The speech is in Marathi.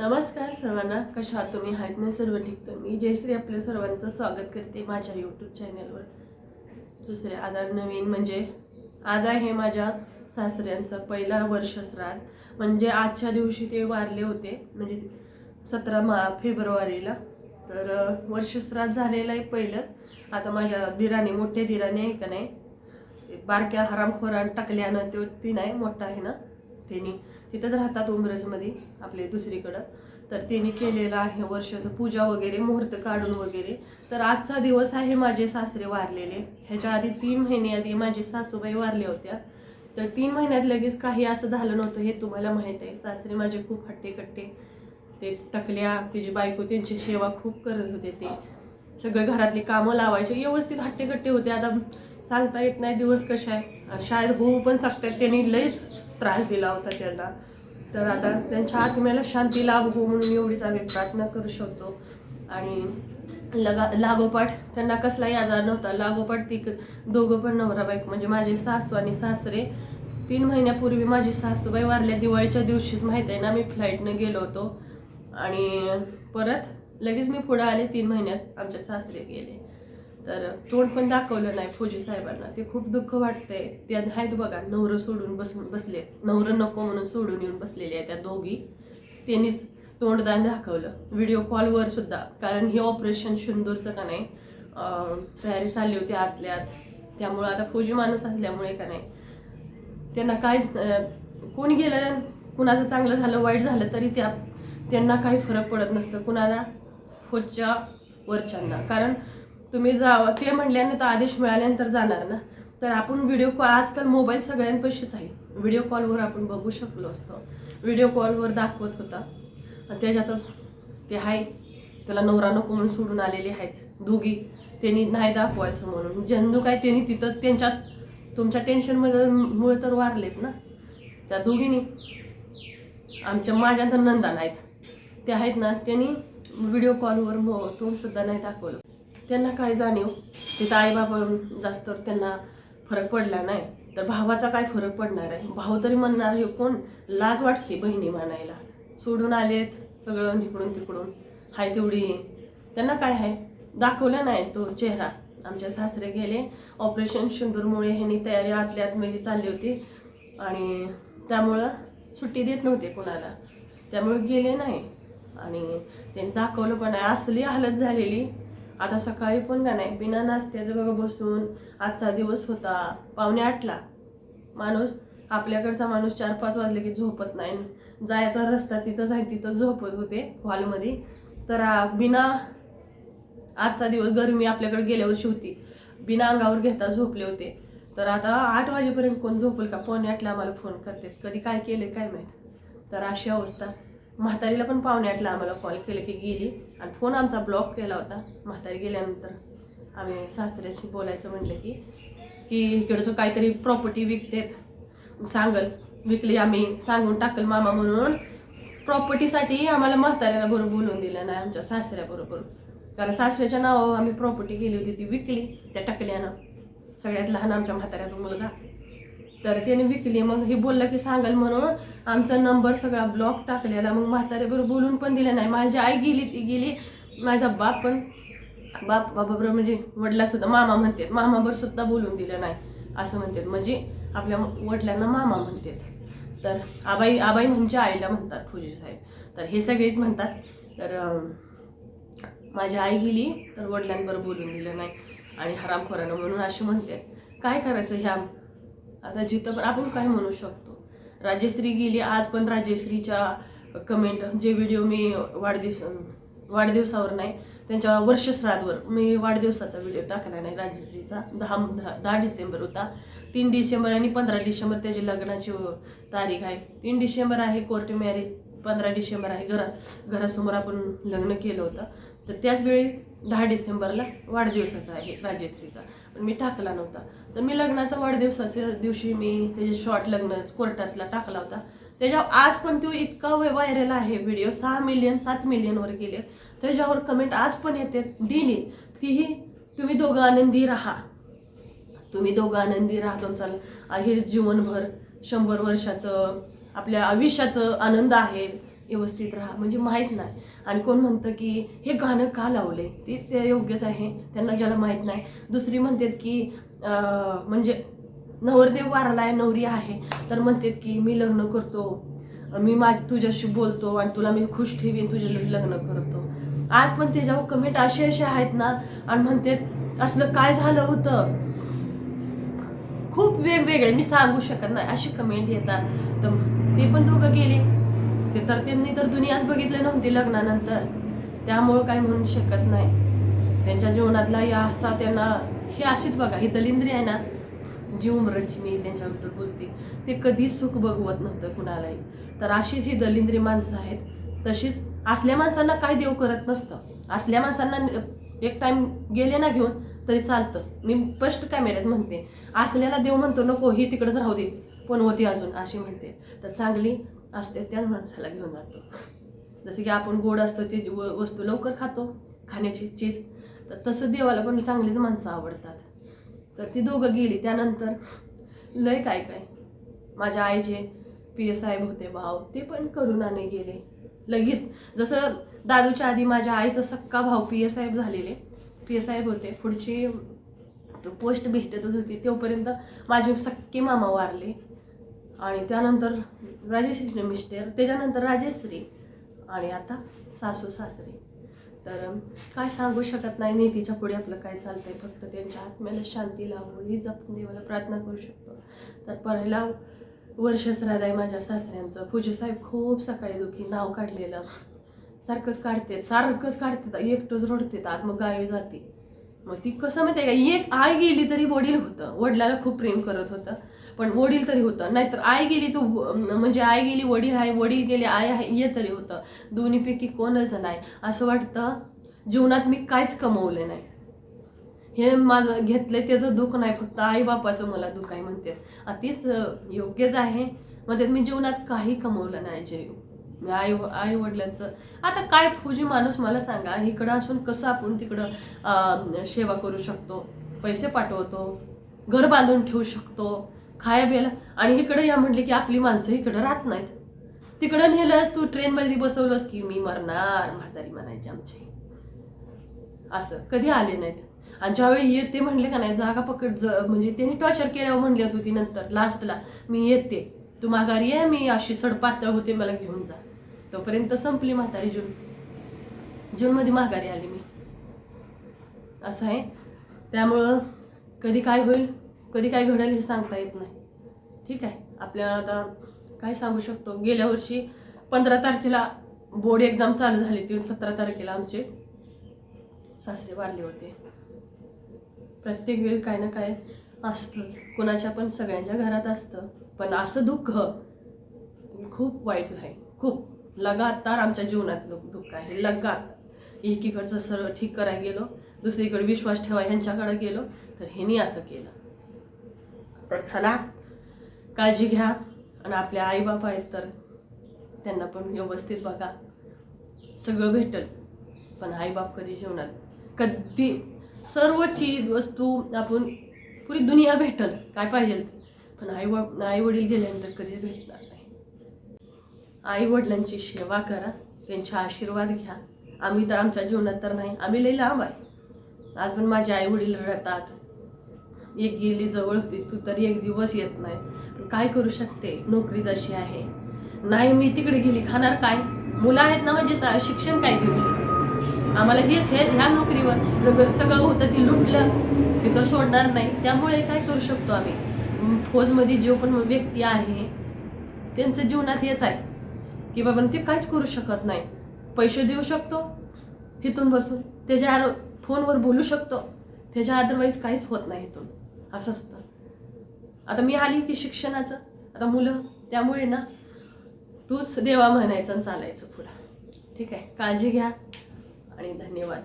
नमस्कार सर्वांना कशा आहात तुम्ही? आहेत ना सर्व ठीक तर मी जयश्री आपल्या सर्वांचं स्वागत करते माझ्या यूट्यूब चॅनलवर दुसरे आधार नवीन म्हणजे आज आहे माझ्या सासऱ्यांचं पहिला वर्ष श्राद्ध म्हणजे आजच्या दिवशी ते वारले होते म्हणजे सतरा मा फेब्रुवारीला. तर वर्षश्राद्ध झालेलं आहे पहिलंच. आता माझ्या दिराने मोठ्या दिराने आहे का नाही बारक्या हरामखोरान टाकल्यानं तो ती नाही मोठा आहे ना त्यांनी. तिथंच राहतात उमरजमध्ये आपले दुसरीकडं. तर त्यांनी केलेलं आहे वर्षाचं पूजा वगैरे मुहूर्त काढून वगैरे. तर आजचा दिवस आहे माझे सासरे वारलेले. ह्याच्या आधी तीन महिने आधी माझे सासूबाई वारल्या होत्या. तर तीन महिन्यात लगेच काही असं झालं नव्हतं हे तुम्हाला माहीत आहे. सासरे माझे खूप हट्टे कट्टे ते टकल्या तिची बायको त्यांची सेवा खूप करत होते ते. सगळे घरातली कामं लावायचे. व्यवस्थित हट्टेकट्टे होते. आता सांगता येत नाही दिवस कसे आहे. शाळेत होऊ पण शकतात त्यांनी लईच त्रास दिला होता त्यांना. तर आता त्यांच्या आत्म्याला शांती लाभ हो म्हणून एवढीच आम्ही प्रार्थना करू शकतो. आणि लगा लागोपाठ त्यांना कसलाही आजार नव्हता. लागोपाठ ती क- दोघं पण नवरा बायको म्हणजे माझे सासू आणि सासरे तीन महिन्यापूर्वी माझी सासूबाई वारल्या दिवाळीच्या दिवशीच माहीत आहे ना मी फ्लाईटनं गेलो होतो. आणि परत लगेच मी पुढं आले तीन महिन्यात आमच्या सासरे गेले. तर तोंड पण दाखवलं नाही फौजी साहेबांना. ते खूप दुःख वाटतंय. त्या आहेत बघा नवरं सोडून बसून बसले. नवरं नको म्हणून सोडून येऊन बसलेले आहे त्या दोघी. त्यांनीच तोंडदान दाखवलं. व्हिडिओ कॉलवर सुद्धा. कारण हे ऑपरेशन शिंदूरचं का नाही तयारी चालली होती आतल्यात. त्यामुळं आता फौजी माणूस असल्यामुळे का नाही त्यांना काहीच कोण कोणी गेलं कुणाचं चांगलं झालं वाईट झालं तरी त्या त्यांना काही फरक पडत नसतं. कुणाला फौजच्या वरच्यांना. कारण तुम्ही जा ते म्हणल्यानंतर आदेश मिळाल्यानंतर जाणार ना. तर आपण व्हिडिओ कॉल आजकाल मोबाईल सगळ्यांपाशीच आहे. व्हिडिओ कॉलवर आपण बघू शकलो असतो. व्हिडिओ कॉलवर दाखवत होता. आणि त्याच्यातच ते आहे त्याला नवरा नको म्हणून सोडून आलेले आहेत. दोघी त्यांनी नाही दाखवायचं म्हणून. झेंडू काय त्यांनी तिथं त्यांच्यात तुमच्या टेन्शनमध्ये मुळे तर वारलेत ना. त्या दोघींनी आमच्या माझ्या तर नंदा नाहीत. ते आहेत ना त्यांनी व्हिडिओ कॉलवर मो तोंड सुद्धा नाही दाखवलं. त्यांना काय जाणीव? तिथं आईबाबा जास्त त्यांना फरक पडला नाही. तर भावाचा काय फरक पडणार आहे? भाऊ तरी म्हणणार हे कोण? लाज वाटते बहिणी म्हणायला. सोडून आलेत सगळं इकडून तिकडून. हाय तेवढी. त्यांना काय आहे? दाखवलं नाही तो चेहरा. आमच्या सासरे गेले. ऑपरेशन सिंदूरमुळे ह्यांनी तयारी आतल्या आतमध्ये चालली होती. आणि त्यामुळं सुट्टी देत नव्हते कोणाला. त्यामुळे गेले नाही. आणि त्यांनी दाखवलं पण आहे असली हालत झालेली. आता सकाळी पण का नाही? बिना नाश्त्याचं बघा बसून आजचा दिवस होता. पावणे आठला. माणूस आपल्याकडचा माणूस चार पाच वाजले की झोपत नाही. जायचा रस्ता तिथंच आहे तिथं झोपत होते हॉलमध्ये. तर बिना आजचा दिवस गरमी आपल्याकडे गेल्या वर्षी होती. बिना अंगावर घेता झोपले होते. तर आता आठ वाजेपर्यंत कोण झोपल का? पावणे आठला आम्हाला फोन करते. कधी काय केले काय माहीत? तर अशी अवस्था. म्हातारीला पण पावणे आठला आम्हाला कॉल केले की गेली. आणि फोन आमचा ब्लॉक केला होता म्हातारी गेल्यानंतर. आम्ही सासऱ्याशी बोलायचं म्हटलं की की इकडचं काहीतरी प्रॉपर्टी विकतेत सांगल विकली आम्ही सांगून टाकल मामा म्हणून. प्रॉपर्टीसाठी आम्हाला म्हाताऱ्याला बरोबर बोलून दिलं नाही आमच्या सासऱ्याबरोबर कारण सासऱ्याच्या नावावर आम्ही प्रॉपर्टी केली होती ती विकली त्या टाकल्यानं. सगळ्यात लहान आमच्या म्हाताऱ्याचा मुलगा. तर त्याने विकली. मग हे बोललं की सांगाल म्हणून आमचा नंबर सगळा ब्लॉक टाकलेला. मग म्हाताऱ्याबरोबर बोलून पण दिलं नाही. माझी आई गेली ती गेली. माझा बाप पण बाप बाबाबरोबर म्हणजे वडिलासुद्धा मामा म्हणतात मामाबरोबर सुद्धा बोलून दिलं नाही. असं म्हणतात. म्हणजे आपल्या वडिलांना मामा म्हणतात. तर आबाई आबाई म्हणजे आईला म्हणतात फुजी साहेब. तर हे सगळेच म्हणतात. तर माझी आई गेली तर वडिलांबरोबर बोलून दिलं नाही. आणि हरामखोरानं म्हणून असे म्हणते. काय करायचं ह्या आता जिथं पण आपण काय म्हणू शकतो. राजश्री गेली आज पण राजश्रीच्या कमेंट जे व्हिडिओ मी वाढदिवस वाढदिवसावर नाही त्यांच्या वर्षश्राद्धवर मी वाढदिवसाचा व्हिडिओ टाकला नाही राजश्रीचा. दहा दहा दहा डिसेंबर होता. तीन डिसेंबर आणि पंधरा डिसेंबर त्याची लग्नाची तारीख आहे. तीन डिसेंबर आहे कोर्ट मॅरेज पंधरा डिसेंबर आहे घरा घरासमोर आपण लग्न केलं होतं. तर त्याचवेळी दहा डिसेंबरला वाढदिवसाचा आहे राजश्रीचा. पण मी टाकला नव्हता. तर मी लग्नाचा वाढदिवसाच्या दिवशी मी त्याचे शॉर्ट लग्न कोर्टातला टाकला होता. त्याच्यावर आज पण तो इतका व्हायरल आहे व्हिडिओ सहा मिलियन सात मिलियनवर गेले. त्याच्यावर कमेंट आज पण येते दिली तीही तुम्ही दोघं आनंदी राहा. तुम्ही दोघं आनंदी राहा तुमचा आहे जीवनभर शंभर वर्षाचं आपल्या आयुष्याचं आनंद आहे. व्यवस्थित राहा म्हणजे माहीत नाही. आणि कोण म्हणतं की हे गाणं का लावले ते ते योग्यच आहे त्यांना ज्याला माहीत नाही. दुसरी म्हणतात की म्हणजे नवरदेव वारला आहे नवरी आहे तर म्हणतात की मी लग्न करतो. मी मा तुझ्याशी बोलतो आणि तुला मी खुश ठेवीन तुझ्या लग्न करतो. आज पण त्याच्यावर कमेंट असे असे आहेत ना आणि म्हणतात असलं काय झालं होतं? खूप वेगवेगळे मी सांगू शकत नाही अशी कमेंट येतात. तर ते पण दोघं गेले. ते तर त्यांनी तर दुनियाच बघितली नव्हती लग्नानंतर. त्यामुळं काय म्हणू शकत नाही. त्यांच्या जीवनातला या असा त्यांना हे अशीच बघा ही दलिंद्री आहे ना जीव मी त्यांच्याबद्दल बोलते. ते कधीच सुख बघवत नव्हतं कुणालाही. तर अशीच ही दलिंद्री माणसं आहेत. तशीच असल्या माणसांना काय देव करत नसतं. असल्या माणसांना एक टाइम गेले ना घेऊन तरी चालतं. मी स्पष्ट कॅमेऱ्यात म्हणते असल्याला देव म्हणतो नको ही तिकडंच राहू दे. पण होती अजून अशी म्हणते. तर चांगली असते त्याच माणसाला घेऊन जातो. जसं की आपण गोड असतो ते व- वस्तू लवकर खातो खाण्याची चीज. तर तसं देवाला पण चांगलीच माणसं आवडतात. तर ती दोघं गेली त्यानंतर लय काय काय. माझ्या आईचे पी एस साहेब होते भाव ते पण करुणाने गेले. लगेच जसं दादूच्या आधी माझ्या आईचं सक्का भाऊ पी एस साहेब झालेले. पी एस साहेब होते पुढची पोस्ट भेटतच होती. तोपर्यंत माझे सक्के मामा वारले. आणि त्यानंतर राजेश्रीचे मिस्टर त्याच्यानंतर राजेश्री आणि आता सासू सासरे. तर काय सांगू शकत नाही नीतीच्या पुढे आपलं काय चालतंय फक्त त्यांच्या आत्म्याला शांती लावू ही जपून देवाला प्रार्थना करू शकतो. तर पहिला वर्ष श्राद्ध आहे माझ्या सासऱ्यांचं. पूजेसाहेब खूप सकाळी दुखी नाव काढलेलं. सारखंच काढते सारखंच काढते एकटंच रोडते आत मग गावी जाते. मग ती कसं माहिती आहे का एक आई गेली तरी वडील होतं. वडिलाला खूप प्रेम करत होतं. पण वडील तरी होतं. नाहीतर आई गेली तो म्हणजे आई गेली वडील आहे वडील गेले आई आहे हे तरी होतं. दोन्हीपैकी कोणच नाही. असं वाटतं जीवनात मी काहीच कमवलं नाही. हे माझं घेतलं त्याचं दुःख नाही फक्त आई बापाचं मला दुःख आहे म्हणते. अतिच योग्यच आहे. म्हणते मी जीवनात काही कमवलं नाही जे हो. आई आई वडिलांचं. आता काय फौजी माणूस मला सांगा इकडं असून कसं आपण तिकडं सेवा करू शकतो? पैसे पाठवतो घर बांधून ठेवू शकतो? खाया प्यायला. आणि इकडं या म्हटले की आपली माणसं इकडं राहत नाहीत. तिकडं नेलंस तू ट्रेनमध्ये बसवलंस की मी मरणार म्हातारी म्हणायची आमची. असं. कधी आले नाहीत. आणि ज्यावेळी येते म्हणले का नाही जागा पकड ज म्हणजे त्यांनी टॉर्चर केल्यावर म्हणली होती नंतर लास्टला मी येते. तू माघारी ये मी अशी सडपातळ होते मला घेऊन जा. तोपर्यंत संपली म्हातारी जून. जूनमध्ये माघारी आली मी. असं आहे. त्यामुळं कधी काय होईल? कधी काय घडेल हे सांगता येत नाही. ठीक आहे? आपल्या आता काय सांगू शकतो? गेल्या वर्षी पंधरा तारखेला बोर्ड एक्झाम चालू झाली. ती सतरा तारखेला आमचे सासरे वारले होते. प्रत्येक वेळी काय ना काय असतंच. कुणाच्या पण सगळ्यांच्या घरात असतं. पण असं दुःख खूप वाईट आहे. खूप. लगातार आमच्या जीवनात दुःख आहे. लगातार. एकीकडचं सर्व ठीक करायला गेलो. दुसरीकडे विश्वास ठेवा ह्यांच्याकडे गेलो. तर ह्यांनी असं केलं. तर चला काळजी घ्या आणि आपल्या आईबाप आहेत तर त्यांना पण व्यवस्थित बघा. सगळं भेटल पण आईबाप कधी जीवनात कधी? सर्व चीज वस्तू आपण पुरी दुनिया भेटल काय पाहिजे ते. पण आई आई वडील गेल्यानंतर कधीच भेटणार नाही. आई वडिलांची सेवा करा त्यांचे आशीर्वाद घ्या. आम्ही तर आमच्या जीवनात तर नाही आम्ही लई लांब आहे. आज पण माझे आई वडील रडतात. एक गेली जवळ होती तू तरी एक दिवस येत नाही. काय करू शकते? नोकरी जशी आहे. नाही मी तिकडे गेली. खाणार काय? मुलं आहेत ना म्हणजे शिक्षण काय घेऊ आम्हाला हेच हे ह्या नोकरीवर जग सगळं होतं ते लुटलं. ते तर सोडणार नाही. त्यामुळे काय करू शकतो आम्ही? फौजमध्ये जो पण व्यक्ती आहे त्यांचं जीवनात हेच आहे. की बाबा ते काहीच करू शकत नाही. पैसे देऊ शकतो इथून बसून. त्याच्या फोनवर बोलू शकतो. त्याच्या अदरवाईज काहीच होत नाही इथून. असं असतं. आता मी आली की शिक्षणाचं. आता मुलं त्यामुळे ना तूच देवा म्हणायचं आणि चालायचं पुढं. ठीक आहे? काळजी घ्या आणि धन्यवाद.